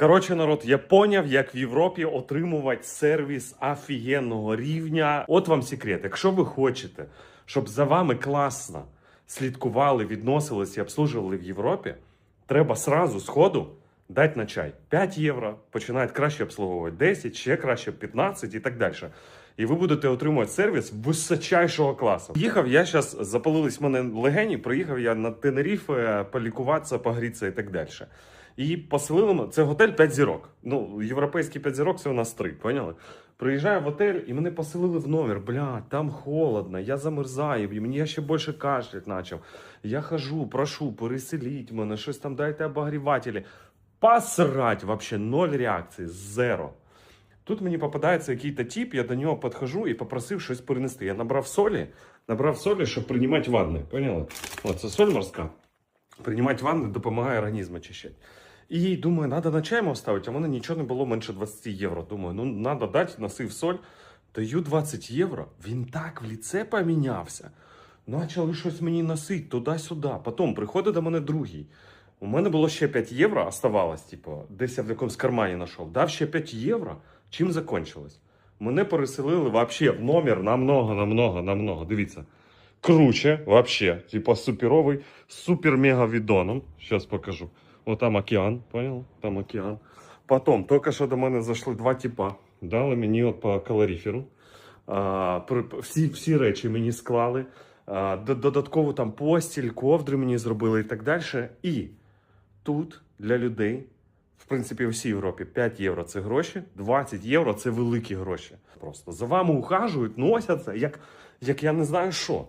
Коротше, народ, я поняв, як в Європі отримувати сервіс офігенного рівня. От вам секрет. Якщо ви хочете, щоб за вами класно слідкували, відносились і обслужували в Європі, треба сразу з ходу дати на чай 5 євро, починають краще обслуговувати 10, ще краще 15 і так далі. І ви будете отримувати сервіс височайшого класу. Їхав я зараз, запалились в мене легені, приїхав я на Тенеріфе полікуватися, погрітися і так далі. І поселили мене, це готель 5 зірок. Ну, європейський 5 зірок це у нас 3, поняли? Приїжджаю в готель і мене поселили в номер. Бля, там холодно, я замерзаю, і мені я ще більше кашлять почав. Я хожу, прошу, переселіть мене, щось там дайте обогрівателі. Посрать, вообще ноль реакції, зеро. Тут мені попадається якийсь тип, я до нього підходжу і попросив щось перенести. Я набрав солі, набрав солі, щоб приймати ванни. Поняли? От це соль морська. Приймати ванни допомагає організм очищати. І думаю, треба на чай ставити, а в мене нічого не було менше 20 євро. Думаю, ну треба дати, носив соль. Даю 20 євро. Він так в ліце помінявся. Почали щось мені носити туди-сюди. Потім приходить до мене другий. У мене було ще 5 євро, оставалось, типу, десь я в якомусь кармані знайшов. Дав ще 5 євро. Чим закончилось? Мене переселили вообще в номер намного, намного, намного. Дивіться. Круче, вообще. Типа суперовий, супер-мега відоном. Сейчас покажу. О, там океан, понял? Там океан. Потім, тільки що до мене зайшли два типа. Дали мені от по калоріферу. А, всі, всі речі мені склали. А, додатково там постіль, ковдри мені зробили і так далі. І тут для людей, в принципі, в всій Європі 5 євро це гроші, 20 євро це великі гроші. Просто за вами ухажують, носяться, як, як я не знаю що.